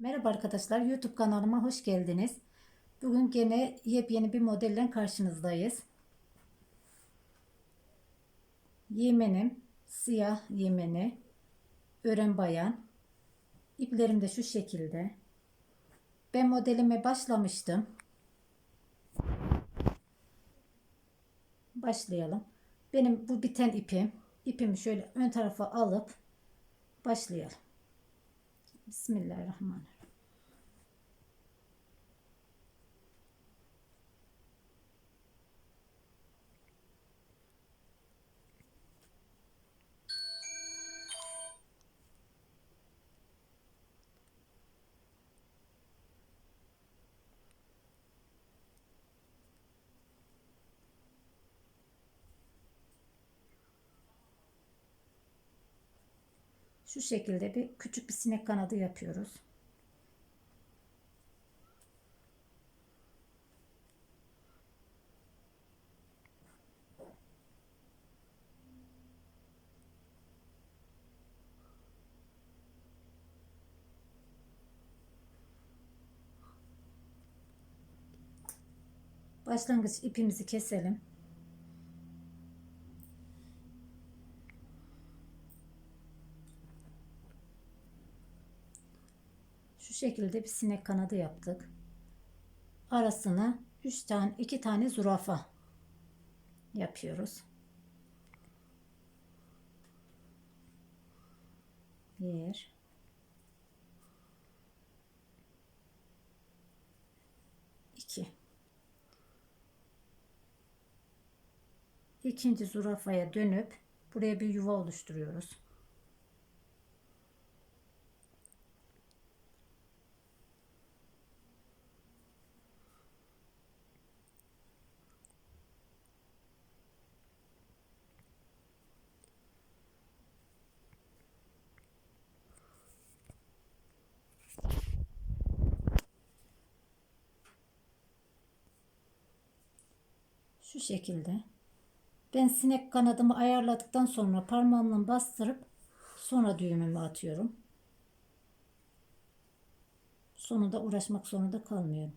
Merhaba arkadaşlar, YouTube kanalıma hoş geldiniz. Bugün gene yepyeni bir modelle karşınızdayız. Yemenim, siyah yemeni, ören bayan. İplerim de şu şekilde. Ben modelime başlamıştım. Başlayalım. Benim bu biten ipim. İpimi şöyle ön tarafa alıp başlayalım. Bismillahirrahmanirrahim. Şu şekilde bir küçük bir sinek kanadı yapıyoruz. Başlangıç ipimizi keselim. Şekilde bir sinek kanadı yaptık. Arasına 3 tane 2 tane zürafa yapıyoruz. Bir. iki. İkinci zürafaya dönüp buraya bir yuva oluşturuyoruz. Şu şekilde. Ben sinek kanadımı ayarladıktan sonra parmağımla bastırıp sonra düğümümü atıyorum. Sonunda uğraşmak zorunda kalmıyorum.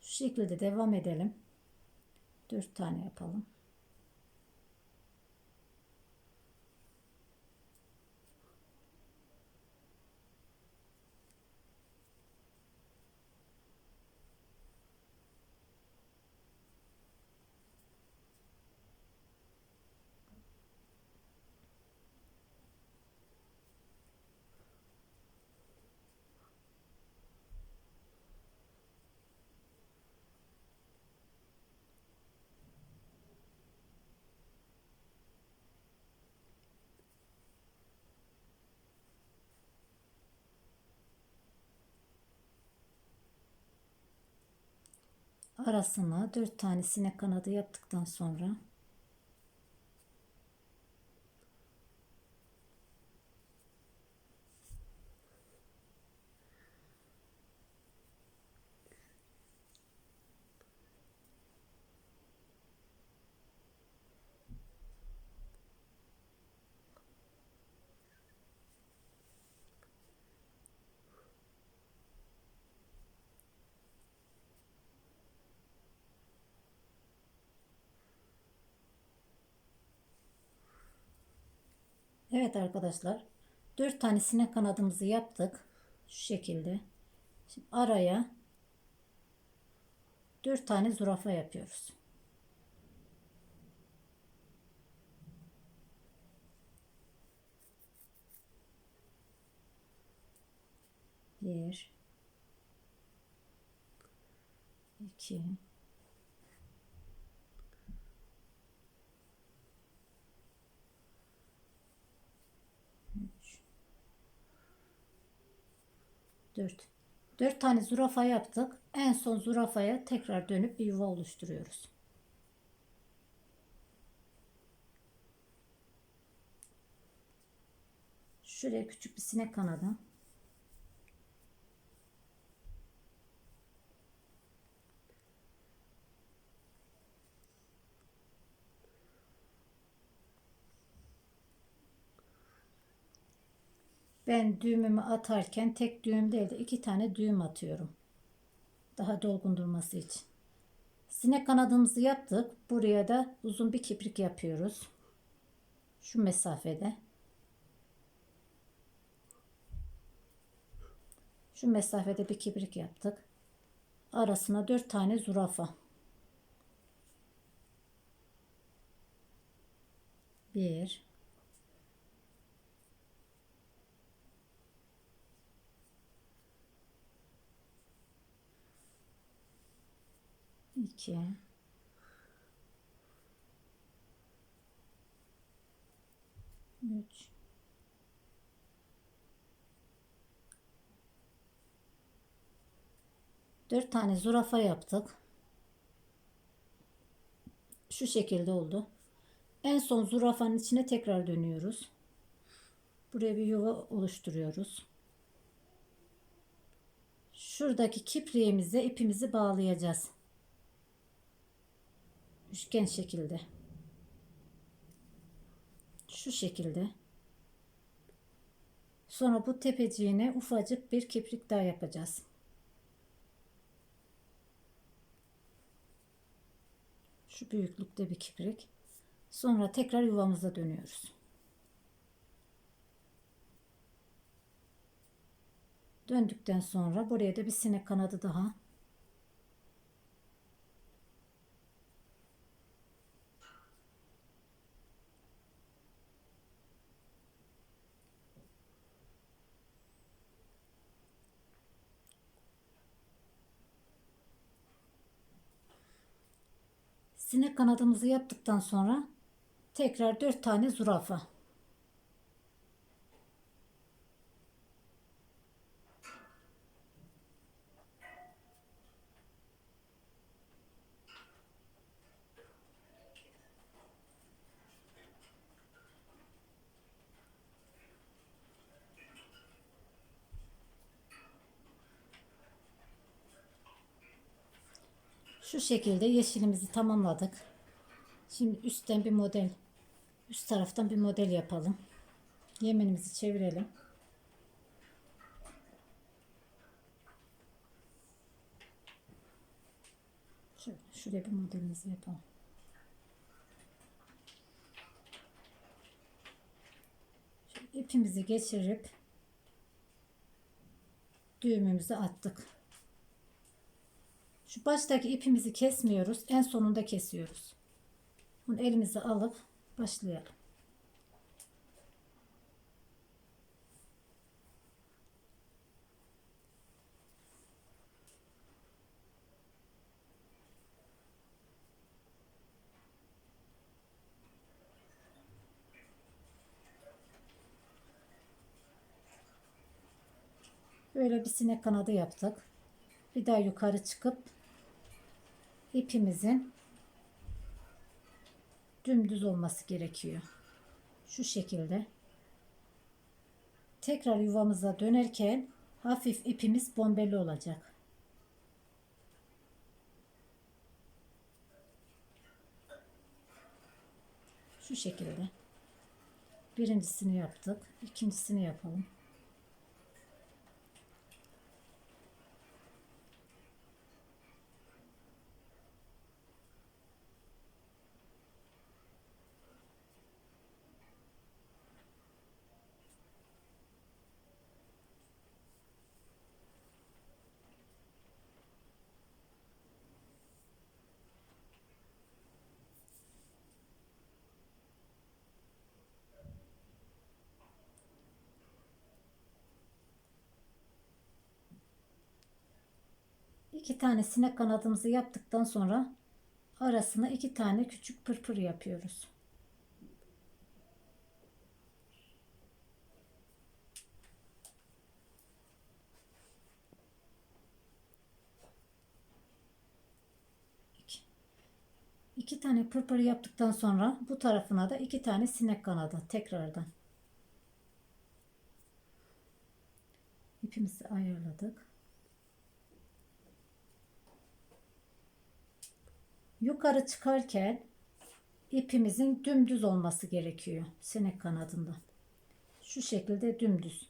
Şu şekilde devam edelim. 4 tane yapalım. Arasına 4 tane sinek kanadı yaptıktan sonra Evet arkadaşlar. 4 tane sinek kanadımızı yaptık. Şu şekilde. Şimdi araya 4 tane zürafa yapıyoruz. Bir, iki, 4. 4 tane zürafa yaptık. En son zürafaya tekrar dönüp bir yuva oluşturuyoruz. Şuraya küçük bir sinek kanadı. Ben düğümümü atarken tek düğüm değil de iki tane düğüm atıyorum. Daha dolgun durması için. Sinek kanadımızı yaptık. Buraya da uzun bir kiprik yapıyoruz. Şu mesafede. Şu mesafede bir kibrik yaptık. Arasına dört tane zürafa. Bir. İki. Üç. Dört tane zürafa yaptık. Şu şekilde oldu. En son zürafanın içine tekrar dönüyoruz. Buraya bir yuva oluşturuyoruz. Şuradaki kipriğimize ipimizi bağlayacağız. Üçgen şekilde. Şu şekilde. Sonra bu tepeciğine ufacık bir kiprik daha yapacağız. Şu büyüklükte bir kiprik. Sonra tekrar yuvamıza dönüyoruz. Döndükten sonra buraya da bir sinek kanadı daha. Sinek kanadımızı yaptıktan sonra tekrar 4 tane zürafa. Şu şekilde yeşilimizi tamamladık. Şimdi üstten bir model, üst taraftan bir model yapalım. Yemenimizi çevirelim. Şöyle, şuraya bir modelimizi yapalım. Şöyle ipimizi geçirip düğümümüzü attık. Şu baştaki ipimizi kesmiyoruz. En sonunda kesiyoruz. Bunu elimize alıp başlayalım. Böyle bir sinek kanadı yaptık. Bir daha yukarı çıkıp ipimizin dümdüz olması gerekiyor. Şu şekilde. Tekrar yuvamıza dönerken hafif ipimiz bombeli olacak. Şu şekilde. Birincisini yaptık. ikincisini yapalım. İki tane sinek kanadımızı yaptıktan sonra arasına iki tane küçük pırpır yapıyoruz. İki. Tane pırpır yaptıktan sonra bu tarafına da iki tane sinek kanadı tekrardan. İpimizi ayarladık. Yukarı çıkarken ipimizin dümdüz olması gerekiyor sinek kanadında. Şu şekilde dümdüz.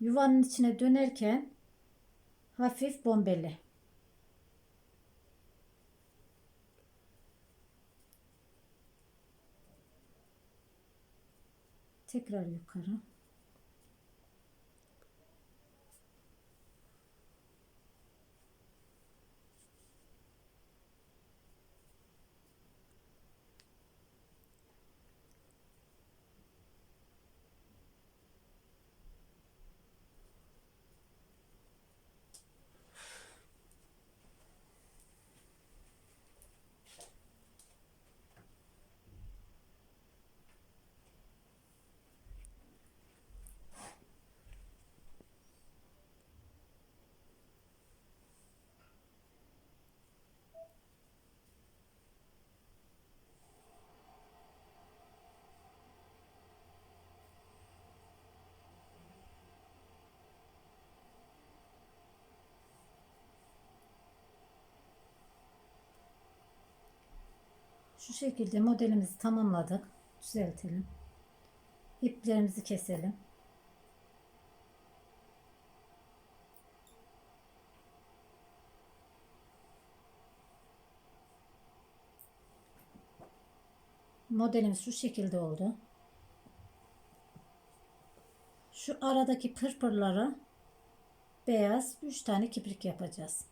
Yuvanın içine dönerken hafif bombeli. Tekrar yukarı. Şu şekilde modelimizi tamamladık. Düzeltelim. İplerimizi keselim. Modelimiz şu şekilde oldu. Şu aradaki pırpırlara beyaz 3 tane kiprik yapacağız.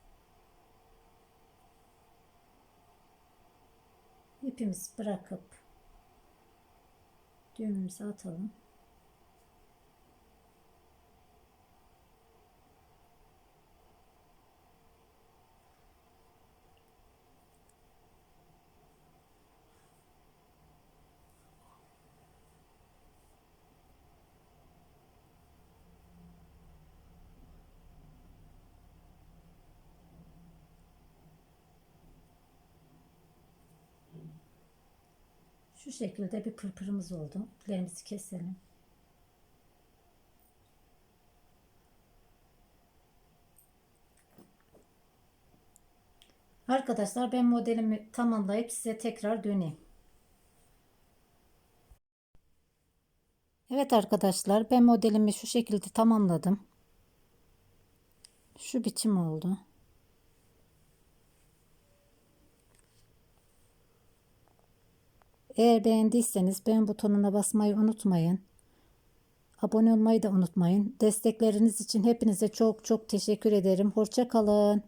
İpimizi bırakıp düğümümüzü atalım. Şu şekilde bir pırpırımız oldu. İplerimizi keselim. Arkadaşlar ben modelimi tamamlayıp size tekrar döneyim. Evet arkadaşlar ben modelimi şu şekilde tamamladım. Şu biçim oldu. Eğer beğendiyseniz beğen butonuna basmayı unutmayın. Abone olmayı da unutmayın. Destekleriniz için hepinize çok çok teşekkür ederim. Hoşça kalın.